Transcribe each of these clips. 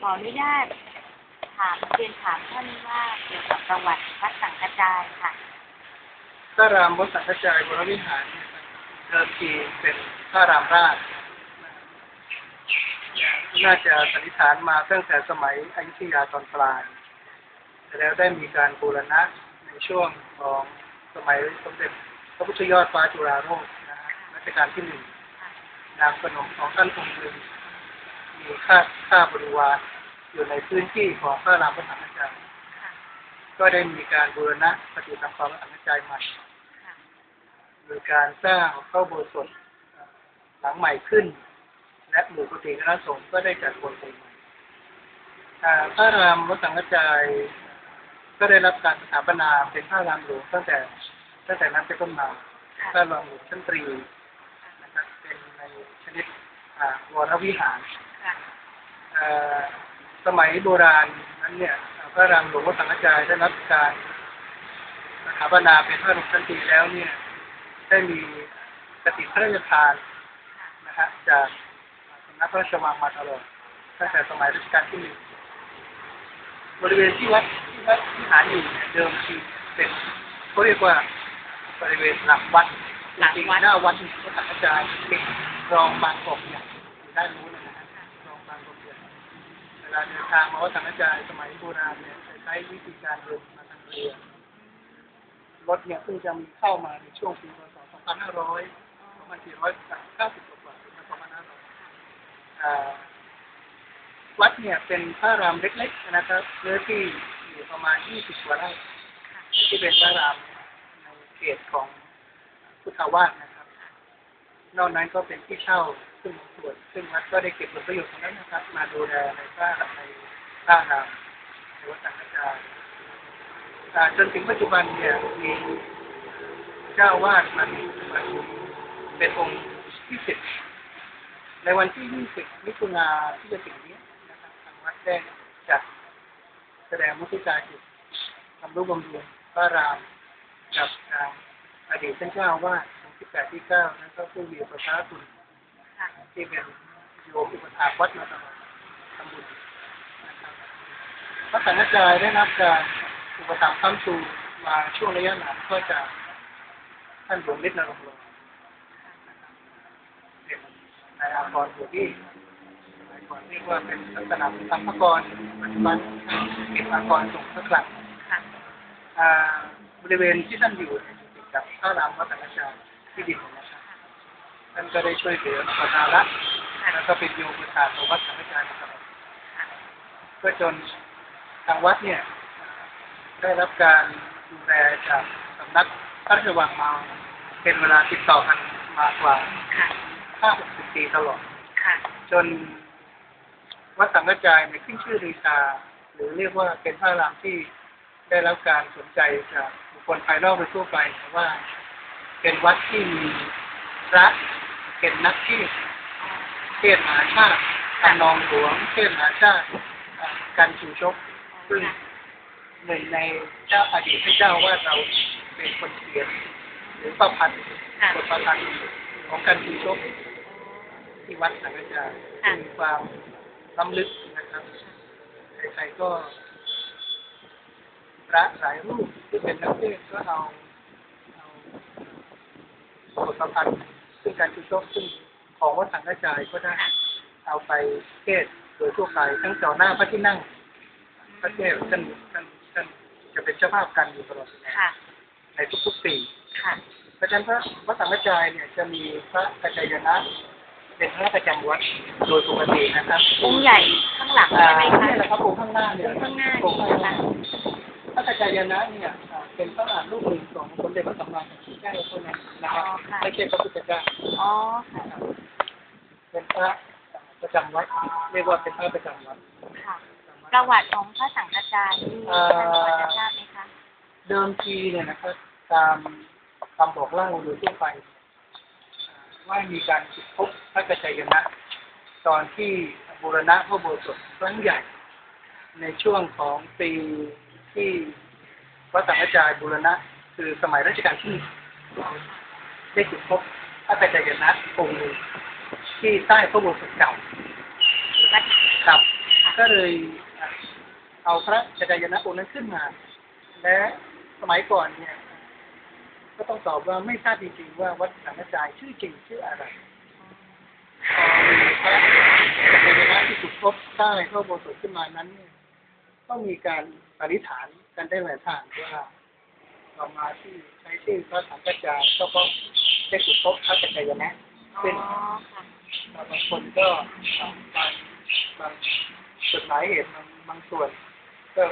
ขออนุญาตถามเรียนถามท่านว่าเกี่ยวกับประวัติพระสังฆจายค่ะพระรามวัดสังฆจายวรวิหารเนี่ยเดิมทีเป็นพระรามราชน่าจะสันนิษฐานมาตั้งแต่สมัยอยุธยาตอนปลายแต่แล้วได้มีการบูรณะในช่วงของสมัยสมเด็จพระพุทธยอดฟ้าจุฬาโลกนะฮะรัชกาลที่หนึ่งนามขนมของท่านคงลืม มีค่าค่าบริวารอยู่ในพื้นที่ของพระรามวัดสังฆจายค่ะก็ได้มีการบูรณะปฏิสังขรณ์สังฆจายใหม่ค่ะโดยการสร้างพระอุโบสถหลังใหม่ขึ้น และหมู่กุฏิคณะสงฆ์ก็ได้จัดบนใหม่อ่าพระรามวัดสังฆจายก็ได้รับการสถาปนาเป็นพระรามหลวงตั้งแต่ตั้งแต่นั้นเป็นต้นมาพระรามหลวงชั้นตรีนะครับเป็นในชนิดอ่าวรวิหารค่ะเอ่อ สมัยโบราณนั้นเนี่ยพระรามหลวงวัดสังฆจายได้รับการสถาปนาเป็นพระรามชั้นตรีแล้วเนี่ยได้มีกติพระราชทานนะฮะจากสำนักพระราชวังมาตลอดตั้งแต่สมัยรัชกาลที่หนึ่งบริเวณที่วัดที่วัดที่หาอยู่เนี่ยเดิมทีเป็นเขาเรียกว่าบริเวณหลังวัดหลังวัดหน้าวัดพระสังฆจายเป็นรองบางกอกเนี่ยอยู่ด้านนู้น ลาเดินทางมาวัดสังฆจายสมัยโบราณเนี่ยใช้วิธีการเดินมาทางเรือรถเนี่ยเพิ่งจะมีเข้ามาในช่วงปีพศ 2500 2490กว่าๆถึง2500วัดเนี่ยเป็นพระรามเล็กๆนะครับเนื้อที่อยู่ประมาณ 20 กว่าไร่ที่เป็นพระรามในเขตของพุทธวาสนะครับ นอกนั้นก็เป็นที่เช่า ซึ่งบางส่วนซึ่งวัดก็ได้เก็บผลประโยชน์ตรงนั้นนะครับ มาดูแลในพระในพระรามในวัดสังฆจายอ่าจนถึงปัจจุบันเนี่ยมีเจ้าวาดมามีมาเป็นองค์ที่สิบในวันที่ยี่สิบมิถุนาที่จะถึงนี้นะครับทางวัดได้จัดแสดงมุทิตาจิตทำรูปบำรุงพระรามกับทางอดีตท่านเจ้าวาดองค์ที่แปดที่เก้าแล้วก็ผู้มีประชาคุณค่ะ ที่เป็นโยมอุปถากวัดมาตลอดทำบุญนะครับพระสังฆจายได้รับการอุปถัมภ์ค้ำชูมาช่วงระยะหลังก็จากท่านหลวงฤทธิ์นรงค์เป็นนายอากรอยู่ที่สมัยก่อนเรียกว่าเป็นลักษณะเป็นสัมภากรปัจจุบันเก็บอากรส่งพระกลับค่ะอ่าบริเวณที่ท่านอยู่ติดกับพระรามวัดสังฆจายที่ดินของนะครับ ท่านก็ได้ช่วยเหลือปนาละแล้วก็เป็นโยมประธานของวัดสังฆจายมาตลอดก็จนทางวัดเนี่ย ได้รับการดูแลจากสำนักพระราชวังมาเป็นเวลาติดต่อกันมากว่าค่ะห้าหกสิบปีตลอดค่ะจนวัดสังฆจายในยขึ้นชื่อลือชาหรือเรียกว่าเป็นพระรามที่ได้รับการสนใจจากบุคคลภายนอกโดยทั่วไปว่า เป็นวัดที่มีพระ เป็นนักเทศน์เทศน์มหาชาติทำนองหลวงเทศน์มหาชาติการชูชก ซึ่งหนึ่งในเจ้าอดีตพระเจ้าว่าเราเป็นคนเขียนหรือประพันธ์บทประพันธ์ของการชูชกที่วัดสังฆจายค่ะมีความล้ำลึกนะครับใครๆก็พระหลายรูปที่เป็นนักเทศน์ก็เอาเอาบทประพันธ์ ซึ่งการชูชกซึ่งของวัดสังฆจายก็ได้เอาไปเทศน์โดยทั่วไปทั้งต่อหน้าพระที่นั่งพระเทพท่านท่านท่านจะเป็นเจ้าภาพกันอยู่ตลอดเวลาค่ะในทุกๆปีค่ะเพราะฉะนั้นพระพระสังฆจายเนี่ยจะมีพระกัจจายนะเป็นพระประจำวัดโดยปกตินะครับองค์ใหญ่ข้างหลังอ่าใช่ไหมคะนี่แหละครับองค์ข้างหน้าเนี่ยองค์ข้างหน้า กัจจายนะเนี่ยอ่าเป็นพระอรหันต์รูปหนึ่งของสมเด็จพระสัมมาสัมพุทธเจ้าเท่านั้นนะครับไม่ใช่พระพุทธเจ้าอ๋อค่ะเป็นพระประจำวัดเรียกว่าเป็นพระประจำวัดค่ะประวัติของพระสังฆจายนี่เอ่อท่านพอจะทราบไหมคะเดิมทีเนี่ยนะครับตามคำบอกเล่าโดยทั่วไปอ่าว่ามีการขุดพบพระกระจายนะตอนที่บูรณะพระโบสถครั้งใหญ่ในช่วงของปี ที่วัดสังฆจายบูรณะ คือสมัยรัชกาลที่ได้ขุดพบพระกระจายนะองค์หนึ่งที่ใต้พระโบสถเก่าดครับ ก็เลยเอาพระจักรยานองค์นั้นขึ้นมา และสมัยก่อนเนี่ย ก็ต้องตอบว่าไม่ทราบจริงๆว่าวัดสังฆจายชื่อจริงชื่ออะไรพอมีพระจักรยานที่ถูกพบใต้พระอุโบสถขึ้นมานั้นเนี่ย ก็มีการปณิธานกันได้หลายทางว่าต่อมาที่ใช้ชื่อพระสังฆจายก็เพราะได้ถูกพบพระจักรยานอ๋อเป็นค่ะบางคนก็บางบางบางจดหมายเหตุบางบางส่วน ก็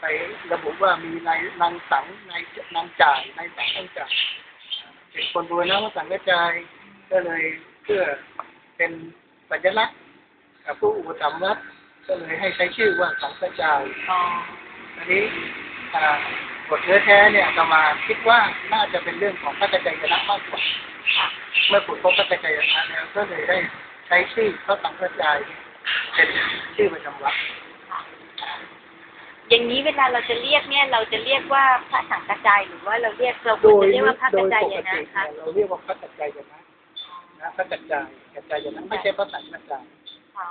ไประบุว่ามีนายนางสังนายนางจ่ายนายสังนางจ่ายเป็นคนรวยนะว่าสังกระจายก็เลยเพื่อเป็นสัญลักษณ์กับผู้อุปถัมภ์วัด ก็เลยให้ใช้ชื่อว่าสังกระจายอ๋ออันนี้อ่าบทเนื้อแท้เนี่ยจะมาคิดว่าน่าจะเป็นเรื่องของพระจักรยานมากกว่าค่ะเมื่อขุดพบพระจักรยานแล้วก็เลยได้ใช้ชื่อพระสังฆจายเป็นชื่อประจำวัดค่ะอย่างนี้เวลาเราจะเรียกเนี่ย เราจะเรียกว่าพระสังกระจายหรือว่าเราเรียกเราควรจะเรียกว่าพระโดกระยจายปกนะติคะเนี่ยเราเรียกว่าพระจักรยานนะพระจักรจายจักรยานไม่ใช่พระสังฆจายอ๋อ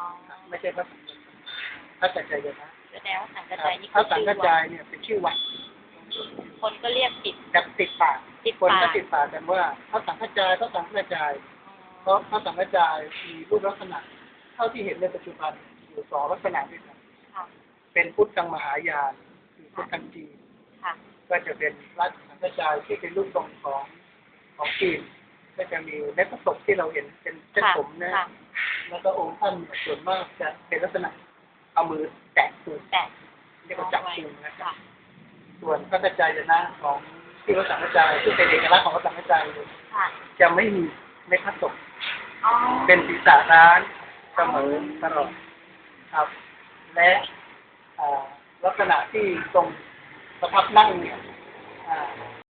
ไม่ใช่พระสังฆจาย พระจักรยานแสดงว่าสังกระจายนี่พระคือสังชื่ฆอวัจายดเนี่ยเป็นชื่อวัด คนก็เรียกติดกับติดปากติดคนปาก็กติดปากกันว่าพระสังฆจายพระสังฆจายเพราะพระสังฆจายมีรูปลักษณะ เท่าที่เห็นในปัจจุบันอยู่สองลักษณะด้วยกันค่ะเป็นพุทธังมหายานคือพุทธังจีนค่ะก็จะเป็นรัฐสังกระจายที่เป็นรูปทรงของของจีนก็จะมีเล็บผสมที่เราเห็นเป็นเส้นค่ะผมนะค่ะแล้วก็องค์ท่านเนี่ยส่วนมากจะเป็นลักษณะ เอามือแตะปูแต่เรียกว่าจับปูนะครัค่ะบส่วนพระกระจายนะของที่พระสังกระจายที่เป็นเอกลักษณ์ของพระสังกระจายเลยค่ะจะไม่มีเล็บผสมอ๋อเป็นศีรษะร้านเสมอตลอดครับ และอ่าลักษณะที่ทรงประทับนั่งเนี่ยอ่า